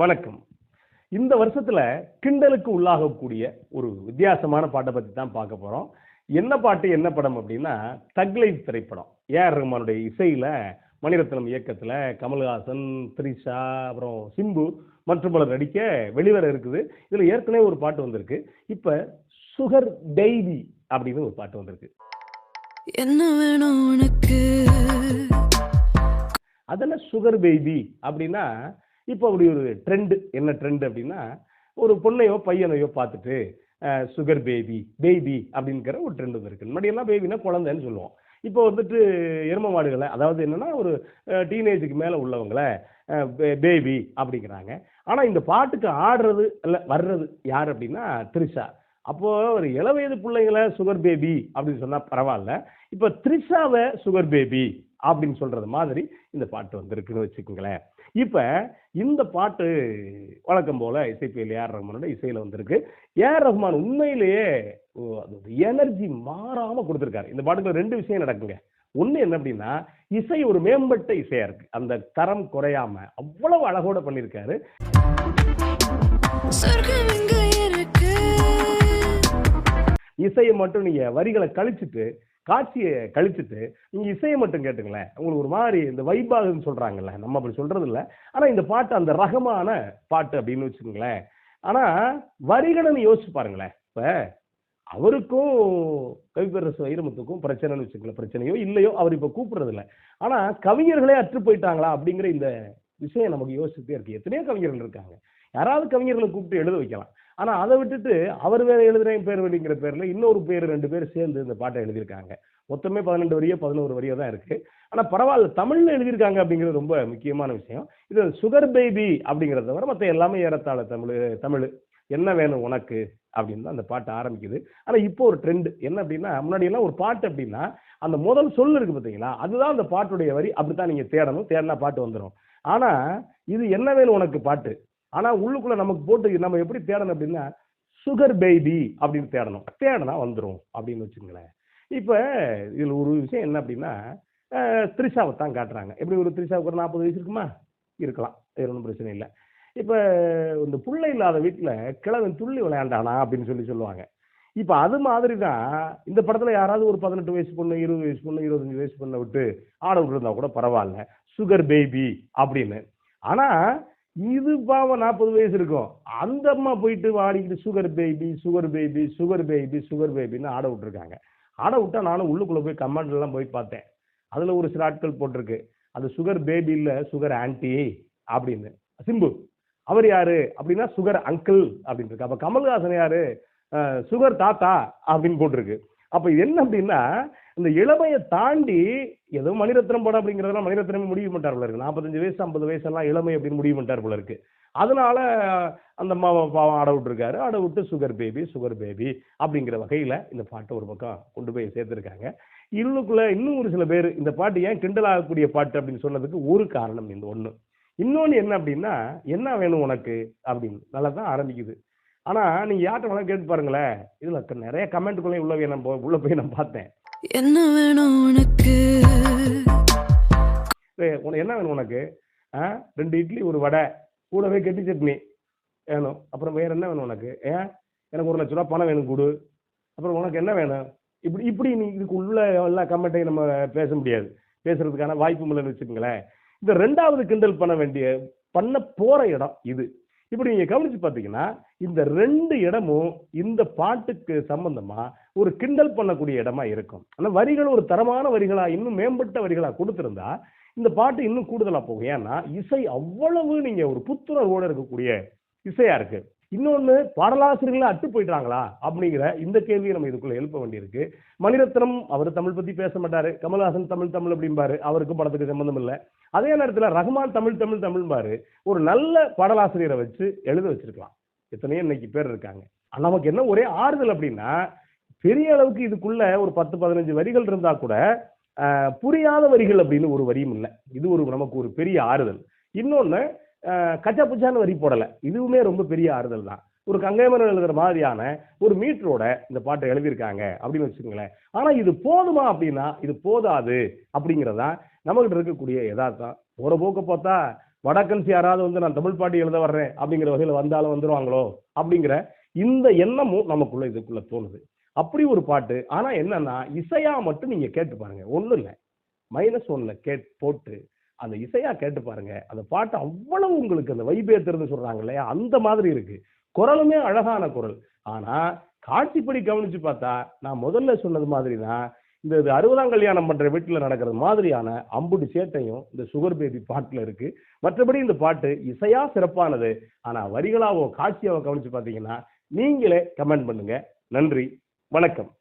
வணக்கம். இந்த வருஷத்துல கிண்டலுக்கு உள்ளாகக்கூடிய ஒரு வித்தியாசமான பாட்டை பத்தி தான் பார்க்க போறோம். என்ன பாட்டு என்ன படம் அப்படின்னா தக்லைஃப் திரைப்படம். ஏஆர் ரஹ்மானுடைய இசையில மணிரத்னம் இயக்கத்துல கமல்ஹாசன் த்ரிஷா அப்புறம் சிம்பு மற்றும் பலர் நடிக்க வெளிவர இருக்குது. இதுல ஏற்கனவே ஒரு பாட்டு வந்திருக்கு. இப்ப சுகர் டெய்லி அப்படின்னு ஒரு பாட்டு வந்திருக்கு. என்ன வேணும் உனக்கு? அதெல்லாம் சுகர் பேபி அப்படின்னா இப்போ அப்படி ஒரு ட்ரெண்டு என்ன ட்ரெண்ட் அப்படின்னா ஒரு பொண்ணையோ பையனையோ பார்த்துட்டு சுகர் பேபி பேபி அப்படிங்கிற ஒரு ட்ரெண்ட் வந்துருக்கு முன்னாடியெல்லாம் பேபினா குழந்தைன்னு சொல்லுவோம். இப்போ வந்துட்டு எரும மாடுகளை அதாவது என்னன்னா ஒரு டீனேஜுக்கு மேலே உள்ளவங்கள பேபி அப்படிங்கிறாங்க. ஆனால் இந்த பாட்டுக்கு ஆடுறது இல்லை வர்றது யார் அப்படின்னா த்ரிஷா. அப்போது ஒரு இளவயது பிள்ளைங்களை சுகர் பேபி அப்படின்னு சொன்னால் பரவாயில்ல. இப்போ த்ரிஷாவை சுகர் பேபி அப்படின்னு சொல்கிறது மாதிரி இந்த பாட்டு வந்திருக்குன்னு வச்சுக்கோங்களேன். இப்ப இந்த பாட்டு வழக்கம் போல இசைப்பியல் ஏஆர் ரஹ்மானோட இசையில வந்திருக்கு. ஏஆர் ரஹ்மான் உண்மையிலேயே எனர்ஜி மாறாம கொடுத்துருக்காரு. இந்த பாட்டுக்கு ரெண்டு விஷயம் நடக்குங்க. ஒண்ணு என்ன அப்படின்னா இசை ஒரு மேம்பட்ட இசையா இருக்கு. அந்த தரம் குறையாம அவ்வளவு அழகோட பண்ணியிருக்காரு. இசையை மட்டும் நீங்க வரிகளை கழிச்சிட்டு காட்சியை கழிச்சுட்டு நீங்கள் இசையை மட்டும் கேட்டுங்களேன். உங்களுக்கு ஒரு மாதிரி இந்த வைபாகுன்னு சொல்கிறாங்கல்ல நம்ம அப்படி சொல்கிறது இல்லை ஆனால் இந்த பாட்டு அந்த ரகமான பாட்டு அப்படின்னு வச்சுக்கோங்களேன். ஆனால் வரிகளை யோசிச்சு பாருங்களேன். இப்போ அவருக்கும் கவிப்பரசு வைரமுத்துக்கும் பிரச்சனைன்னு வச்சுக்கல பிரச்சனையோ இல்லையோ அவர் இப்போ கூப்பிடுறது இல்லை ஆனால் கவிஞர்களே அற்று போயிட்டாங்களா அப்படிங்கிற இந்த விஷயம் நமக்கு யோசிச்சுட்டே இருக்கு. எத்தனையோ கவிஞர்கள் இருக்காங்க. யாராவது கவிஞர்களை கூப்பிட்டு எழுத வைக்கலாம். ஆனால் அதை விட்டுட்டு அவர் வேற எழுதுறேன் பேர் வழிங்கிற பேரில் இன்னொரு பேர் ரெண்டு பேர் சேர்ந்து இந்த பாட்டை எழுதியிருக்காங்க. மொத்தமே பதினெண்டு வரியோ பதினோரு வரியோ தான் இருக்கு. ஆனால் பரவாயில்ல தமிழ்ல எழுதியிருக்காங்க அப்படிங்கிறது ரொம்ப முக்கியமான விஷயம். இது சுகர் பேபி அப்படிங்கிறத தவிர மற்ற எல்லாமே ஏறத்தாழ தமிழ் தமிழ் என்ன வேணும் உனக்கு அப்படின்னு தான் அந்த பாட்டு ஆரம்பிக்குது. ஆனால் இப்போ ஒரு ட்ரெண்ட் என்ன அப்படின்னா முன்னாடி எல்லாம் ஒரு பாட்டு அப்படின்னா அந்த முதல் சொல் இருக்கு பார்த்தீங்களா அதுதான் அந்த பாட்டுடைய வரி. அப்படித்தான் நீங்க தேடணும் தேடினா பாட்டு வந்துடும் ஆனா இது என்ன வேணும் உனக்கு பாட்டு? ஆனா உள்ளுக்குள்ள நமக்கு போட்டு நம்ம எப்படி தேடணும் அப்படின்னா சுகர் பேபி அப்படின்னு தேடணும். தேடனா வந்துடும் அப்படின்னு வச்சுங்களேன் இப்போ இதில் ஒரு விஷயம் என்ன அப்படின்னா த்ரிஷாவை தான் காட்டுறாங்க. எப்படி ஒரு த்ரிஷாவுக்கு ஒரு நாற்பது வயசு இருக்குமா? இருக்கலாம். இது ஒன்றும் பிரச்சனை இல்லை. இப்போ இந்த புள்ளை இல்லாத வீட்டில் கிழவன் துள்ளி விளையாண்டானா அப்படின்னு சொல்லி சொல்லுவாங்க. இப்போ அது மாதிரி தான் இந்த படத்தில் யாராவது ஒரு பதினெட்டு வயசு பொண்ணு இருபது வயசு பொண்ணு இருபத்தஞ்சு வயசு பொண்ணை விட்டு ஆட விட்டுருந்தா கூட பரவாயில்ல. சுகர் பேபி அப்படின்னு. ஆனால் இது பாவம் நாற்பது வயசு இருக்கும். அந்த அம்மா போயிட்டு வாடிக்கிட்டு sugar baby sugar baby sugar baby sugar பேபின்னு ஆட விட்டுருக்காங்க. ஆட விட்டா நானும் உள்ளுக்குள்ளே போய் கமெண்ட்லாம் போய் பார்த்தேன். அதில் ஒரு சில ஆட்கள் போட்டிருக்கு. அது சுகர் பேபி இல்லை சுகர் ஆன்டி அப்படின்னு. சிம்பு அவர் யாரு? அப்படின்னா சுகர் அங்கிள் அப்படின்னு இருக்கு. அப்போ கமல்ஹாசன் யாரு? சுகர் தாத்தா அப்படின்னு போட்டிருக்கு. அப்போ என்ன அப்படின்னா இந்த இளமையை தாண்டி ஏதோ மணிரத்னம் படம் அப்படிங்கிறதெல்லாம் மணிரத்னமே முடிவு பண்ணிட்டார் போல இருக்கு. நாற்பத்தஞ்சு வயசு ஐம்பது வயசெல்லாம் இளமை அப்படின்னு முடிவு பண்ணிட்டார் போல இருக்கு. அதனால அந்த பாவம் ஆட விட்டுருக்காரு. ஆட விட்டு சுகர் பேபி சுகர் பேபி அப்படிங்கிற வகையில் இந்த பாட்டை ஒரு பக்கம் கொண்டு போய் சேர்த்துருக்காங்க. இன்னுக்குள்ள இன்னும் ஒரு சில பேர் இந்த பாட்டு ஏன் கிண்டல் ஆகக்கூடிய பாட்டு அப்படின்னு சொன்னதுக்கு ஒரு காரணம் இந்த ஒன்று இன்னொன்று என்ன அப்படின்னா என்ன வேணும் உனக்கு அப்படின்னு. நல்லா தான் ஆரம்பிக்குது. ஆனால் நீங்கள் யார்கிட்ட வேணா கேட்டு பாருங்களேன். இதில் நிறைய கமெண்ட்டுக்குள்ளே உள்ள போய் நான் உள்ளே போய் நான் பார்த்தேன். என்ன வேணும் உனக்கு? உனக்கு என்ன வேணும் உனக்கு? ஆ ரெண்டு இட்லி ஒரு வடை கூடவே கெட்டி சட்னி வேணும். அப்புறம் வேற என்ன வேணும் உனக்கு? ஏன் எனக்கு ஒரு லட்ச ரூபா பணம் வேணும் கொடு. அப்புறம் உனக்கு என்ன வேணும்? இப்படி இப்படி நீ இதுக்கு உள்ள எல்லா கமெண்ட்டையும் நம்ம பேச முடியாது. பேசுறதுக்கான வாய்ப்பு இல்லைன்னு வச்சுக்கோங்களேன். இந்த ரெண்டாவது கிண்டல் பண்ண வேண்டிய பண்ண போற இடம் இது. இப்படி நீங்க கவனிச்சு பார்த்தீங்கன்னா இந்த ரெண்டு இடமும் இந்த பாட்டுக்கு சம்பந்தமா ஒரு கிண்டல் பண்ணக்கூடிய இடமா இருக்கும். ஆனால் வரிகள் ஒரு தரமான வரிகளா இன்னும் மேம்பட்ட வரிகளா கொடுத்திருந்தா இந்த பாட்டு இன்னும் கூடுதலா போகும். ஏன்னா இசை அவ்வளவு நீங்க ஒரு புத்துணர்வோட இருக்கக்கூடிய இசையா இருக்கு. இன்னொன்னு பாடலாசிரியர்களே அட்டு போயிட்டாங்களா? அப்படிங்கிற இந்த கேள்வியை நம்ம இதுக்குள்ள எழுப்ப வேண்டியிருக்கு. மணிரத்னம் அவர் தமிழ் பத்தி பேச மாட்டாரு. கமல்ஹாசன் தமிழ் தமிழ் அப்படிம்பாரு. அவருக்கும் படத்துக்கு சம்பந்தம் இல்லை. அதே நேரத்தில் ரஹ்மான் தமிழ் தமிழ் தமிழ்பாரு ஒரு நல்ல பாடலாசிரியரை வச்சு எழுத வச்சிருக்கலாம். எத்தனையோ இன்னைக்கு பேர் இருக்காங்க. நமக்கு என்ன ஒரே ஆறுதல் அப்படின்னா பெரிய அளவுக்கு இதுக்குள்ள ஒரு பத்து பதினஞ்சு வரிகள் இருந்தா கூட புரியாத வரிகள் அப்படின்னு ஒரு வரியும் இல்லை. இது ஒரு நமக்கு ஒரு பெரிய ஆறுதல். இன்னொன்னு கச்சா புச்சான்னு வரி போடலை. இதுவுமே ரொம்ப பெரிய ஆறுதல் தான். ஒரு கங்கைமரன் எழுதுற மாதிரியான ஒரு மீட்டரோட இந்த பாட்டை எழுதியிருக்காங்க அப்படின்னு வச்சுக்கோங்களேன். ஆனா இது போதுமா அப்படின்னா இது போதாது அப்படிங்கிறதா நம்மகிட்ட இருக்கக்கூடிய எதார்த்தம் ஒரு போக்க பார்த்தா வடக்கன்ஸ் யாராவது வந்து நான் தமிழ் பாட்டு எழுத வர்றேன் அப்படிங்கிற வகையில் வந்தாலும் வந்துருவாங்களோ அப்படிங்கிற இந்த எண்ணமும் நமக்குள்ள இதுக்குள்ள தோணுது. அப்படி ஒரு பாட்டு. ஆனா என்னன்னா இசையா மட்டும் நீங்க கேட்டு பாருங்க. ஒன்றும் இல்லை. மைனஸ் ஒன்ல கேட் போட்டு அந்த இசையா கேட்டு பாருங்க. அந்த பாட்டு அவ்வளவு உங்களுக்கு அந்த வைபேத்துறது சொல்றாங்க இல்லையா? அந்த மாதிரி இருக்கு. குரலுமே அழகான குரல். ஆனா காட்சிப்படி கவனிச்சு பார்த்தா நான் முதல்ல சொன்னது மாதிரி தான் இந்த இது அறுபதாம் கல்யாணம் பண்ற வீட்டுல நடக்கிறது மாதிரியான அம்புடி சேட்டையும் இந்த சுகர் பேபி பாட்டுல இருக்கு. மற்றபடி இந்த பாட்டு இசையா சிறப்பானது. ஆனா வரிகளாவோ காட்சியாவோ கவனிச்சு பார்த்தீங்கன்னா நீங்களே கமெண்ட் பண்ணுங்க. நன்றி. வணக்கம்.